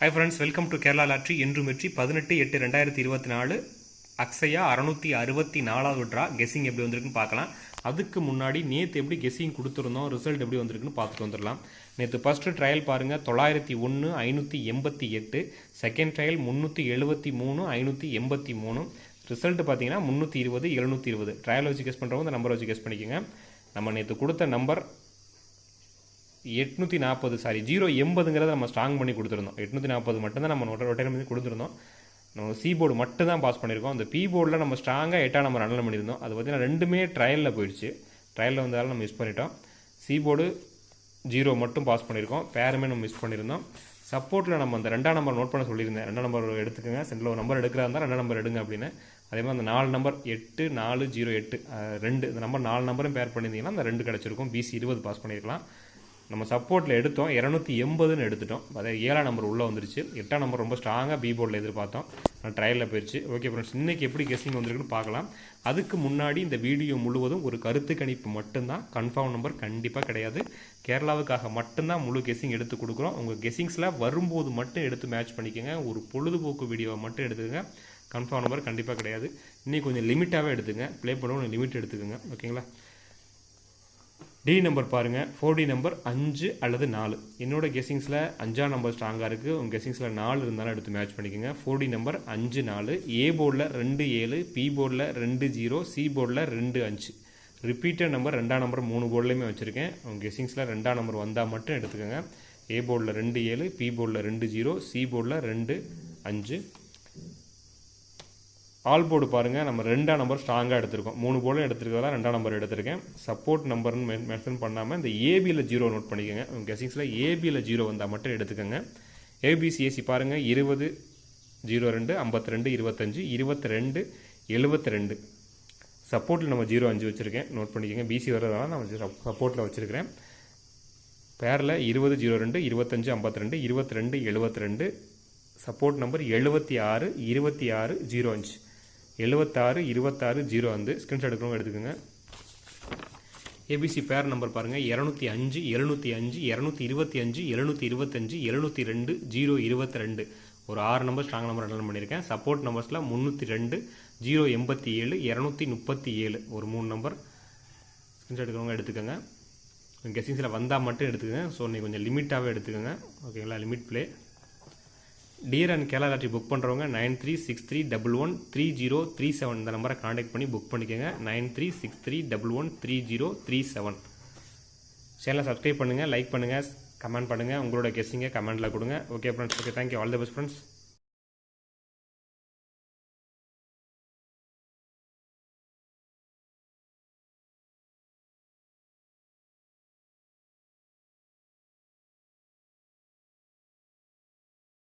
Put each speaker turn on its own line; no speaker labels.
Hi friends welcome to Kerala lottery என்றும் வெற்றி பதினெட்டு எட்டு ரெண்டாயிரத்தி இருபத்தி நாலு. அக்ஸையா அறநூற்றி அறுபத்தி நாலாவது ட்ரா கெஸிங் எப்படி வந்திருக்குன்னு பார்க்கலாம். அதுக்கு முன்னாடி நேற்று எப்படி கெஸிங் கொடுத்துருந்தோம் ரிசல்ட் எப்படி வந்திருக்குன்னு பார்த்துட்டு வந்துடலாம். நேற்று ஃபஸ்ட்டு ட்ரையல் பாருங்கள் தொள்ளாயிரத்தி ஒன்று ஐநூற்றி எண்பத்தி எட்டு. செகண்ட் ட்ரையல் முந்நூற்றி எழுபத்தி மூணு ஐநூற்றி எண்பத்தி மூணு. ரிசல்ட் பார்த்தீங்கன்னா முந்நூற்றி இருபது எழுநூற்றி இருபது. ட்ரையல் வச்சு கெஸ் பண்ணுறவங்க இந்த நம்பர் வச்சு கெஸ் பண்ணிக்கோங்க. நம்ம நேற்று கொடுத்த நம்பர் எட்நூற்றி நாற்பது சாரி ஜீரோ எண்பதுங்கிறத நம்ம ஸ்ட்ராங் பண்ணி கொடுத்துருந்தோம். எட்நூற்றி நாற்பது மட்டும்தான் நம்ம ரொட்டை ரொட்டேட் பண்ணி கொடுத்துருந்தோம். நம்ம சி போர்டு மட்டும் தான் பாஸ் பண்ணியிருக்கோம் அந்த பி போர்டில் நம்ம ஸ்ட்ராங்காக எட்டாக நம்பர் அனல் பண்ணியிருந்தோம். அது பார்த்தீங்கன்னா ரெண்டுமே ட்ரையலில் போயிடுச்சு. ட்ரையலில் வந்ததால் நம்ம மிஸ் பண்ணிட்டோம். சி போர்டு ஜீரோ மட்டும் பாஸ் பண்ணியிருக்கோம். பேருமே நம்ம மிஸ் பண்ணியிருந்தோம். சப்போர்ட்டில் நம்ம அந்த ரெண்டாம் நம்பர் நோட் பண்ண சொல்லியிருந்தேன். ரெண்டாம் நம்பர் எடுத்துக்கோங்க. சென்டரில் ஒரு நம்பர் எடுக்கிறா இருந்தால் ரெண்டாம் நம்பர் எடுங்க அப்படின்னு. அதே மாதிரி அந்த நாலு நம்பர் எட்டு நாலு ஜீரோ எட்டு ரெண்டு இந்த நம்பர் நாலு நம்பரும் பேர் பண்ணியிருந்தீங்கன்னா அந்த ரெண்டு கிடச்சிருக்கும். பிசி இருபது பாஸ் பண்ணியிருக்கலாம். நம்ம சப்போர்ட்டில் எடுத்தோம். இரநூத்தி எண்பதுன்னு எடுத்துட்டோம். அதாவது ஏழாம் நம்பர் உள்ளே வந்துருச்சு. எட்டாம் நம்பர் ரொம்ப ஸ்ட்ராங்காக பி போர்டில் எதிர்பார்த்தோம். ட்ரையலில் போயிடுச்சு ஓகே ஃப்ரெண்ட்ஸ் இன்றைக்கி எப்படி கெஸ்ஸிங் வந்திருக்குன்னு பார்க்கலாம். அதுக்கு முன்னாடி இந்த வீடியோ முழுவதும் ஒரு கருத்து கணிப்பு மட்டும்தான். கன்ஃபார்ம் நம்பர் கண்டிப்பாக கிடையாது. கேரளாவுக்காக மட்டும்தான் முழு கெஸ்ஸிங் எடுத்து கொடுக்குறோம். உங்கள் கெஸ்ஸிங்ஸில் வரும்போது மட்டும் எடுத்து மேட்ச் பண்ணிக்கோங்க. ஒரு பொழுதுபோக்கு வீடியோவை மட்டும் எடுத்துக்கங்க. கன்ஃபார்ம் நம்பர் கண்டிப்பாக கிடையாது. இன்றைக்கி கொஞ்சம் லிமிட்டாகவே எடுத்துங்க ப்ளே பண்ண லிமிட் எடுத்துக்கோங்க. ஓகேங்களா டி நம்பர் பாருங்கள் ஃபோர் டி நம்பர் அஞ்சு அல்லது நாலு. என்னோட கெஸிங்ஸில் அஞ்சாம் நம்பர் ஸ்ட்ராங்காக இருக்குது உங்கள் கெஸிங்ஸில் நாலு இருந்தாலும் எடுத்து மேட்ச் பண்ணிக்கோங்க. ஃபோர் டி நம்பர் அஞ்சு நாலு. ஏ போர்டில் ரெண்டு ஏழு. பி போர்டில் ரெண்டு ஜீரோ சி போர்டில் ரெண்டு அஞ்சு. ரிப்பீட்டட் நம்பர் ரெண்டாம் நம்பர் மூணு போர்ட்லேயுமே வச்சுருக்கேன். உங்கள் கெஸிங்ஸில் ரெண்டாம் நம்பர் வந்தால் மட்டும் எடுத்துக்கோங்க. ஏ போர்டில் ரெண்டு ஏழு. பி போர்டில் ரெண்டு ஜீரோ சி போர்டில் ரெண்டு அஞ்சு. ஆல் போர்டு பாருங்கள் நம்ம ரெண்டாம் நம்பர் ஸ்ட்ராங்காக எடுத்திருக்கோம். மூணு போர்டும் எடுத்திருக்கிறதா ரெண்டாம் நம்பர் எடுத்திருக்கேன். சப்போர்ட் நம்பர்னு மென்ஷன் பண்ணாமல் இந்த ஏபியில் ஜீரோ நோட் பண்ணிக்கோங்க. உங்கள் கெசிங்ஸில் ஏபியில் ஜீரோ வந்தால் மட்டும் எடுத்துக்கோங்க. ஏபிசிஎஸ்சி பாருங்கள் இருபது ஜீரோ ரெண்டு ஐம்பத்தி ரெண்டு இருபத்தஞ்சு இருபத்தி ரெண்டு எழுபத்தி ரெண்டு சப்போர்ட்டில் நம்ம ஜீரோ அஞ்சு வச்சுருக்கேன். நோட் பண்ணிக்கோங்க. பிசி வர்றதுனால நான் சப்போர்ட்டில் வச்சுருக்கிறேன். பேரில் இருபது ஜீரோ ரெண்டு இருபத்தஞ்சு ஐம்பத்தி ரெண்டு இருபத்தி ரெண்டு எழுபத்தி ரெண்டு சப்போர்ட் நம்பர் எழுபத்தி ஆறு இருபத்தி ஆறு ஜீரோ அஞ்சு. எழுபத்தாறு இருபத்தாறு ஜீரோ வந்து ஸ்க்ரீன்ஷாட் எடுக்கிறவங்க எடுத்துக்கோங்க. ஏபிசி பேர் நம்பர் பாருங்கள் இரநூத்தி அஞ்சு எழுநூற்றி அஞ்சு இரநூத்தி இருபத்தி அஞ்சு எழுநூற்றி இருபத்தஞ்சு எழுநூற்றி ரெண்டு ஜீரோ இருபத்தி ரெண்டு. ஒரு ஆறு நம்பர் ஸ்ட்ராங் நம்பர் அட்டன் பண்ணியிருக்கேன். சப்போர்ட் நம்பர்ஸில் முந்நூற்றி ரெண்டு ஜீரோ எண்பத்தி ஏழு இரநூத்தி முப்பத்தி ஏழு. ஒரு மூணு நம்பர் ஸ்க்ரீன்ஷாட் எடுக்கிறவங்க எடுத்துக்கோங்க. கெஸிங்ஸில் வந்தால் மட்டும் எடுத்துக்கோங்க. ஸோ நீங்கள் கொஞ்சம் லிமிட்டாகவே எடுத்துக்கோங்க. ஓகேங்களா limit play dear and Kerala lottery book பண்ணுறவங்க nine three six three double one three zero three seven இந்த நம்பரை காண்டாக்ட் பண்ணி புக் பண்ணிக்கோங்க. Nine three six three double one three zero three seven சேனலை சப்ஸ்கிரைப் பண்ணுங்கள் லைக் பண்ணுங்கள் comment பண்ணுங்கள் உங்களோட கெஸ்ஸிங்கை கமெண்ட்டில் கொடுங்க. Okay friends okay thank you all the best friends